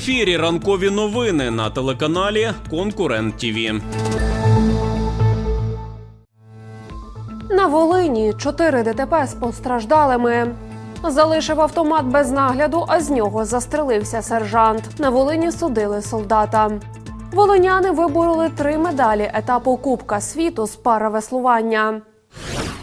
ефірі ранкові новини на телеканалі Конкурент ТІВІ. На Волині чотири ДТП з постраждалими. Залишив автомат без нагляду, а з нього застрелився сержант. На Волині судили солдата. Волиняни вибороли три медалі етапу Кубка світу з паравеслування.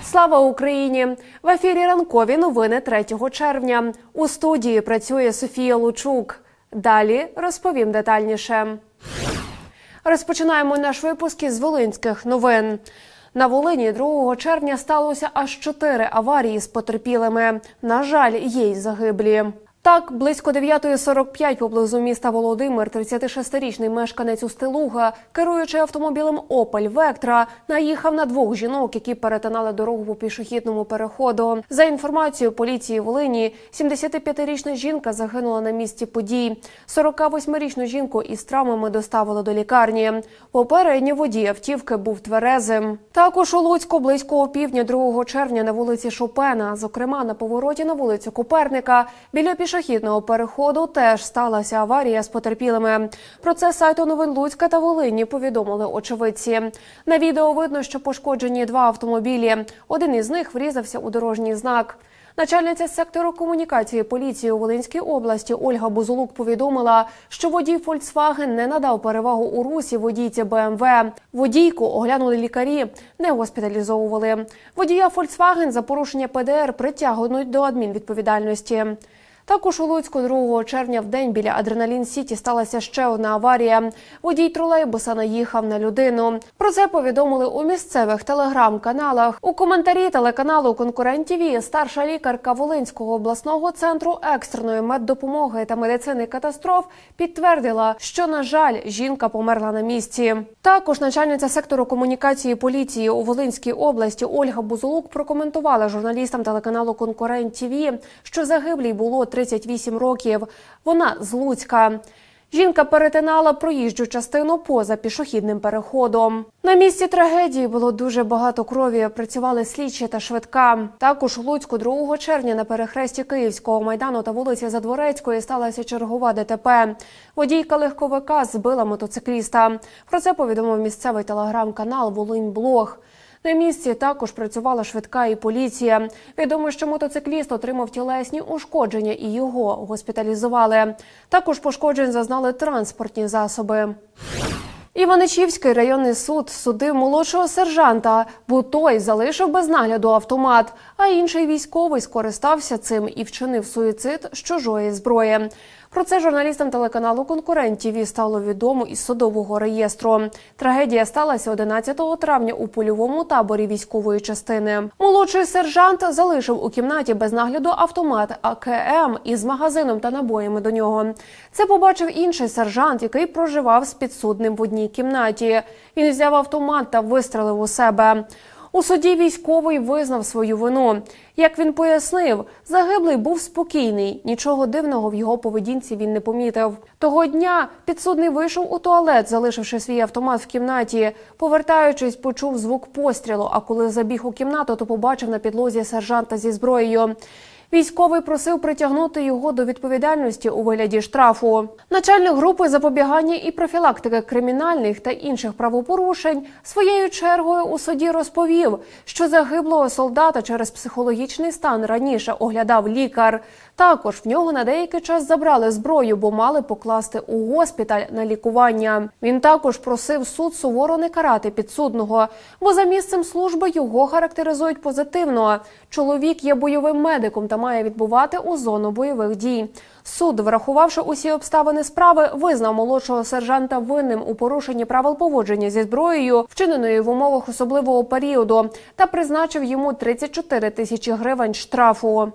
Слава Україні! В ефірі ранкові новини 3 червня. У студії працює Софія Лучук. Далі розповім детальніше. Розпочинаємо наш випуск із волинських новин. На Волині 2 червня сталося аж чотири аварії з потерпілими. На жаль, є й загиблі. Так, близько 9.45 поблизу міста Володимир, 36-річний мешканець Устилуга, керуючи автомобілем Опель Вектра, наїхав на двох жінок, які перетинали дорогу по пішохідному переходу. За інформацією поліції Волині, 75-річна жінка загинула на місці подій. 48-річну жінку із травмами доставили до лікарні. Попередній водій автівки був тверезим. Також у Луцьку близько опівдня 2 червня на вулиці Шопена, зокрема на повороті на вулицю Коперника, біля пішохідного переходу теж сталася аварія з потерпілими. Про це сайту новин Луцька та Волині повідомили очевидці. На відео видно, що пошкоджені два автомобілі. Один із них врізався у дорожній знак. Начальниця сектору комунікації поліції у Волинській області Ольга Бузулук повідомила, що водій Volkswagen не надав перевагу у русі водійці БМВ. Водійку оглянули лікарі, не госпіталізовували. Водія Volkswagen за порушення ПДР притягнуть до адмінвідповідальності. Також у Луцьку 2 червня в день біля Адреналін Сіті сталася ще одна аварія. Водій тролейбуса наїхав на людину. Про це повідомили у місцевих телеграм-каналах. У коментарі телеканалу Конкурент ТІВІ старша лікарка Волинського обласного центру екстреної меддопомоги та медицини катастроф підтвердила, що на жаль жінка померла на місці. Також начальниця сектору комунікації поліції у Волинській області Ольга Бузулук прокоментувала журналістам телеканалу Конкурент ТІВІ, що загиблій було 38 років. Вона з Луцька. Жінка перетинала проїжджу частину поза пішохідним переходом. На місці трагедії було дуже багато крові. Працювали слідчі та швидка. Також у Луцьку 2 червня на перехресті Київського майдану та вулиці Задворецької сталася чергова ДТП. Водійка легковика збила мотоцикліста. Про це повідомив місцевий телеграм-канал Волинь Блог. На місці також працювала швидка і поліція. Відомо, що мотоцикліст отримав тілесні ушкодження і його госпіталізували. Також пошкоджень зазнали транспортні засоби. Іваничівський районний суд судив молодшого сержанта, бо той залишив без нагляду автомат, а інший військовий скористався цим і вчинив суїцид з чужої зброї. Про це журналістам телеканалу Конкурент ТІВІ стало відомо із судового реєстру. Трагедія сталася 11 травня у польовому таборі військової частини. Молодший сержант залишив у кімнаті без нагляду автомат АКМ із магазином та набоями до нього. Це побачив інший сержант, який проживав з підсудним в одній кімнаті. Він взяв автомат та вистрелив у себе. У суді військовий визнав свою вину. Як він пояснив, загиблий був спокійний. Нічого дивного в його поведінці він не помітив. Того дня підсудний вийшов у туалет, залишивши свій автомат в кімнаті. Повертаючись, почув звук пострілу. А коли забіг у кімнату, то побачив на підлозі сержанта зі зброєю. Військовий просив притягнути його до відповідальності у вигляді штрафу. Начальник групи запобігання і профілактики кримінальних та інших правопорушень своєю чергою у суді розповів, що загиблого солдата через психологічний стан раніше оглядав лікар. Також в нього на деякий час забрали зброю, бо мали покласти у госпіталь на лікування. Він також просив суд суворо не карати підсудного, бо за місцем служби його характеризують позитивно. Чоловік є бойовим медиком та має відбувати у зону бойових дій. Суд, врахувавши усі обставини справи, визнав молодшого сержанта винним у порушенні правил поводження зі зброєю, вчиненої в умовах особливого періоду, та призначив йому 34 тисячі гривень штрафу.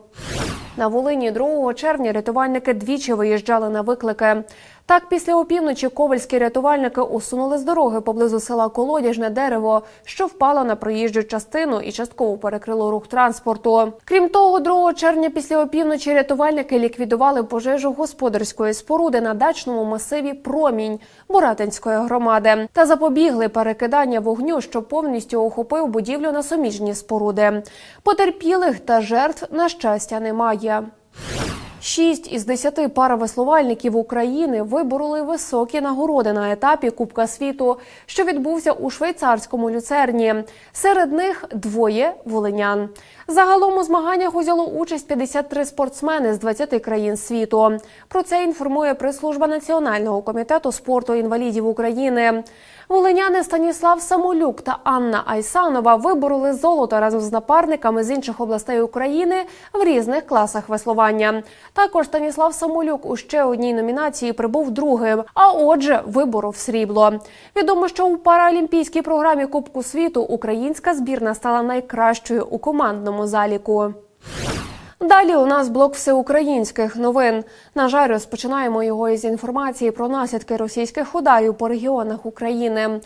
На Волині 2 червня рятувальники двічі виїжджали на виклики. Так, після опівночі ковальські рятувальники усунули з дороги поблизу села Колодяжне дерево, що впало на проїжджу частину і частково перекрило рух транспорту. Крім того, 2 червня після опівночі рятувальники ліквідували пожежу господарської споруди на дачному масиві Промінь Буратинської громади та запобігли перекидання вогню, що повністю охопив будівлю на суміжні споруди. Потерпілих та жертв на щастя немає. Шість із десяти паравеслувальників України вибороли високі нагороди на етапі Кубка світу, що відбувся у швейцарському люцерні. Серед них двоє волинян. Загалом у змаганнях узяло участь 53 спортсмени з 20 країн світу. Про це інформує прес-служба Національного комітету спорту інвалідів України. Волиняни Станіслав Самолюк та Анна Айсанова вибороли золото разом з напарниками з інших областей України в різних класах веслування. Також Станіслав Самолюк у ще одній номінації прибув другим, а отже, виборов срібло. Відомо, що у паралімпійській програмі Кубку світу українська збірна стала найкращою у командному заліку. Далі у нас блок всеукраїнських новин. На жаль, розпочинаємо його із інформації про наслідки російських ударів по регіонах України.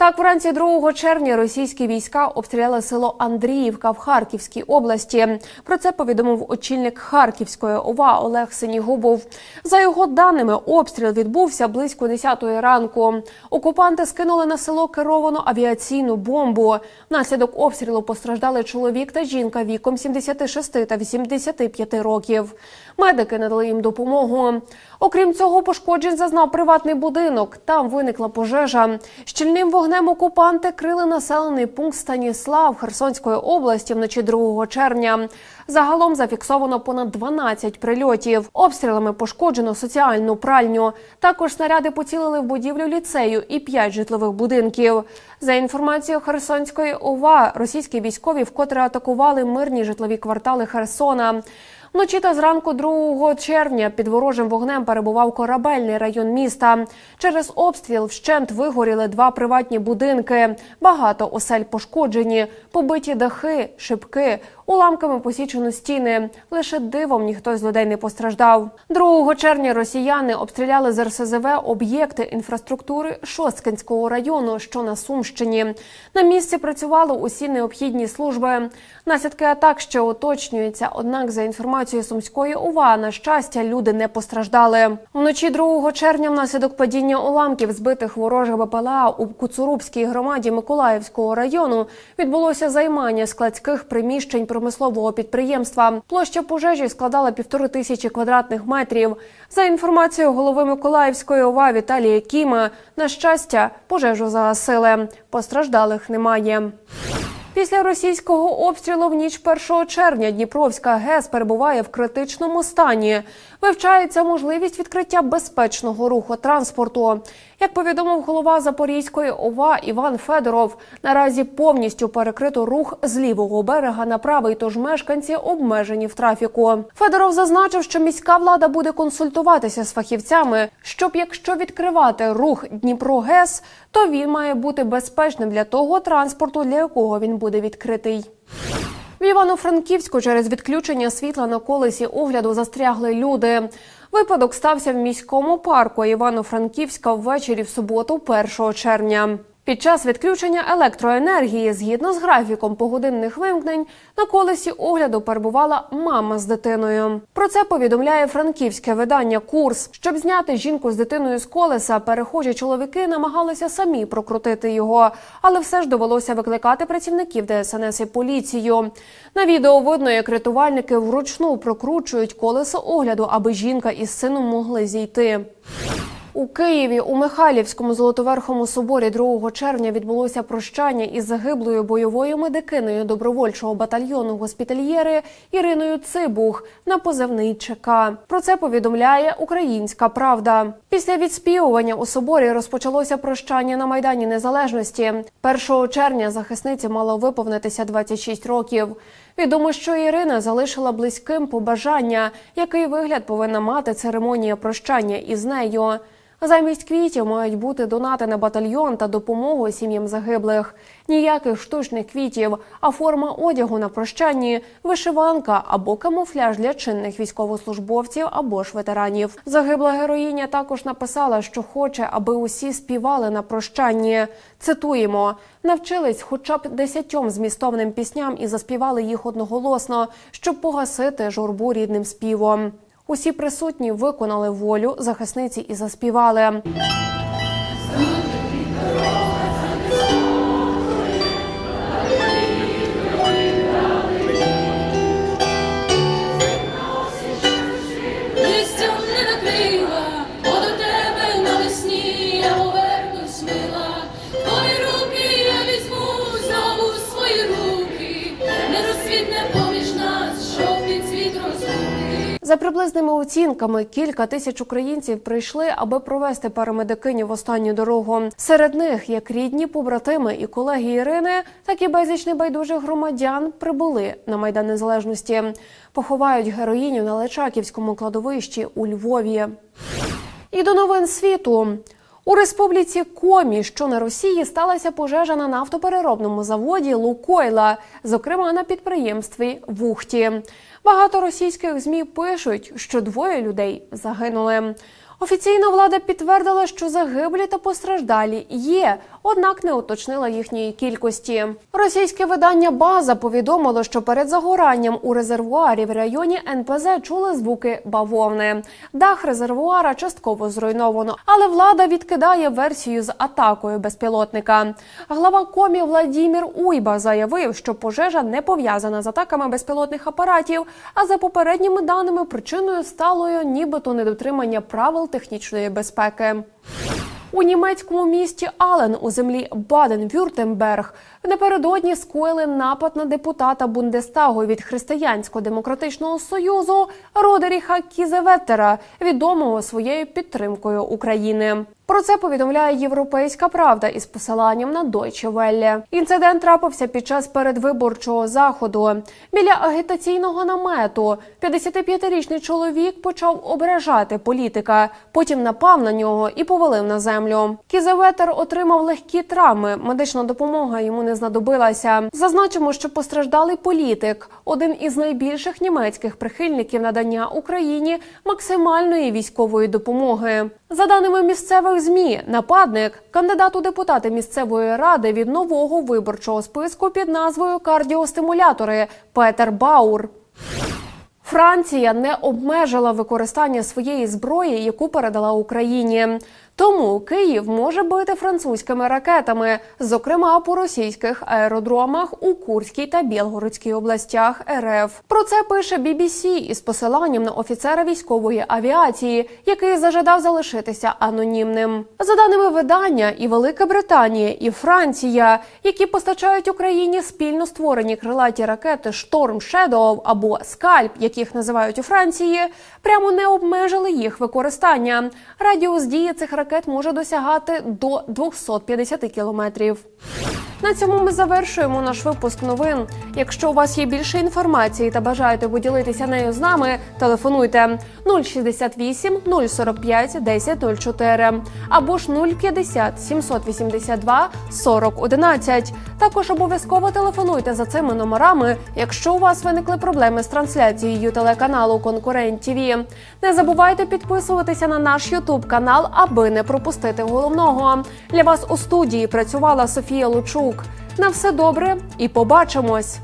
Так, вранці 2 червня російські війська обстріляли село Андріївка в Харківській області. Про це повідомив очільник Харківської ОВА Олег Синігубов. За його даними, обстріл відбувся близько 10-ї ранку. Окупанти скинули на село керовану авіаційну бомбу. Внаслідок обстрілу постраждали чоловік та жінка віком 76 та 85 років. Медики надали їм допомогу. Окрім цього, пошкоджень зазнав приватний будинок. Там виникла пожежа. Щільним вогнем окупанти крили населений пункт Станіслав Херсонської області вночі 2 червня. Загалом зафіксовано понад 12 прильотів. Обстрілами пошкоджено соціальну пральню. Також снаряди поцілили в будівлю ліцею і 5 житлових будинків. За інформацією Херсонської ОВА, російські військові вкотре атакували мирні житлові квартали Херсона. Вночі та зранку 2 червня під ворожим вогнем перебував корабельний район міста. Через обстріл вщент вигоріли два приватні будинки. Багато осель пошкоджені, побиті дахи, шибки, уламками посічено стіни. Лише дивом ніхто з людей не постраждав. 2 червня росіяни обстріляли з РСЗВ об'єкти інфраструктури Шосткинського району, що на Сумщині. На місці працювали усі необхідні служби. Наслідки атак ще уточнюються. Однак, за інформацією сумської ОВА, на щастя, люди не постраждали. Вночі 2 червня, внаслідок падіння уламків, збитих ворожих БПЛА у Куцурубській громаді Миколаївського району, відбулося займання складських приміщень промислового підприємства. Площа пожежі складала півтори тисячі квадратних метрів. За інформацією голови Миколаївської ОВА Віталія Кіма, на щастя, пожежу загасили. Постраждалих немає. Після російського обстрілу в ніч 1 червня Дніпровська ГЕС перебуває в критичному стані. Вивчається можливість відкриття безпечного руху транспорту. Як повідомив голова Запорізької ОВА Іван Федоров, наразі повністю перекрито рух з лівого берега на правий, тож мешканці обмежені в трафіку. Федоров зазначив, що міська влада буде консультуватися з фахівцями, щоб якщо відкривати рух Дніпро-ГЕС, то він має бути безпечним для того транспорту, для якого він буде відкритий. В Івано-Франківську через відключення світла на колесі огляду застрягли люди. Випадок стався в міському парку Івано-Франківська ввечері в суботу, 1 червня. Під час відключення електроенергії, згідно з графіком погодинних вимкнень, на колесі огляду перебувала мама з дитиною. Про це повідомляє франківське видання Курс. Щоб зняти жінку з дитиною з колеса, перехожі чоловіки намагалися самі прокрутити його, але все ж довелося викликати працівників ДСНС і поліцію. На відео видно, як рятувальники вручну прокручують колесо огляду, аби жінка із сином могли зійти. У Києві у Михайлівському золотоверхому соборі 2 червня відбулося прощання із загиблою бойовою медикиною добровольчого батальйону госпітальєри Іриною Цибух на позивний ЧК. Про це повідомляє Українська Правда. Після відспівування у соборі розпочалося прощання на майдані Незалежності. 1 червня захисниці мало виповнитися 26 років. Відомо, що Ірина залишила близьким побажання, який вигляд повинна мати церемонія прощання із нею. Замість квітів мають бути донати на батальйон та допомогу сім'ям загиблих. Ніяких штучних квітів, а форма одягу на прощанні, вишиванка або камуфляж для чинних військовослужбовців або ж ветеранів. Загибла героїня також написала, що хоче, аби усі співали на прощанні. Цитуємо: навчились хоча б десятьом змістовним пісням і заспівали їх одноголосно, щоб погасити журбу рідним співом. Усі присутні виконали волю захисниці і заспівали. За приблизними оцінками, кілька тисяч українців прийшли, аби провести парамедикиню в останню дорогу. Серед них як рідні, побратими і колеги Ірини, так і безліч небайдужих громадян прибули на майдан незалежності. Поховають героїню на Личаківському кладовищі у Львові. І до новин світу. У республіці Комі, що на Росії, сталася пожежа на нафтопереробному заводі Лукойла, зокрема на підприємстві Вухті. Багато російських змі пишуть, що двоє людей загинули. Офіційна влада підтвердила, що загиблі та постраждалі є, однак не уточнила їхньої кількості. Російське видання База повідомило, що перед загоранням у резервуарі в районі НПЗ чули звуки бавовни. Дах резервуара частково зруйновано, але влада відкидає версію з атакою безпілотника. Глава комі Владімір Уйба заявив, що пожежа не пов'язана з атаками безпілотних апаратів, а за попередніми даними причиною сталою нібито недотримання правил технічної безпеки. У німецькому місті Ален у землі Баден-Вюртемберг напередодні скоїли напад на депутата Бундестагу від Християнсько-демократичного союзу Родеріха Кізеветтера, відомого своєю підтримкою України. Про це повідомляє Європейська Правда із посиланням на Deutsche Welle. Інцидент трапився під час передвиборчого заходу. Біля агітаційного намету 55-річний чоловік почав ображати політика, потім напав на нього і повалив на землю. Кізеветер отримав легкі травми. Медична допомога йому не знадобилася. Зазначимо, що постраждалий політик один із найбільших німецьких прихильників надання Україні максимальної військової допомоги. За даними місцевих змі, нападник кандидат у депутати місцевої ради від нового виборчого списку під назвою кардіостимулятори Петер Баур. Франція не обмежила використання своєї зброї, яку передала Україні. Тому Київ може бити французькими ракетами, зокрема по російських аеродромах у Курській та Білгородській областях РФ. Про це пише BBC із посиланням на офіцера військової авіації, який зажадав залишитися анонімним. За даними видання, і Велика Британія, і Франція, які постачають Україні спільно створені крилаті ракети Шторм Shadow або Скальп, яких називають у Франції, прямо не обмежили їх використання. Радіус дії цих ракет може досягати до 250 кілометрів. На цьому ми завершуємо наш випуск новин. Якщо у вас є більше інформації та бажаєте поділитися нею з нами, телефонуйте 068 045 1004 або ж 050 782 40 11. Також обов'язково телефонуйте за цими номерами, якщо у вас виникли проблеми з трансляцією телеканалу Конкурент ТІВІ. Не забувайте підписуватися на наш Ютуб канал, аби не пропустити головного. Для вас у студії працювала Софія Лучук. На все добре і побачимось!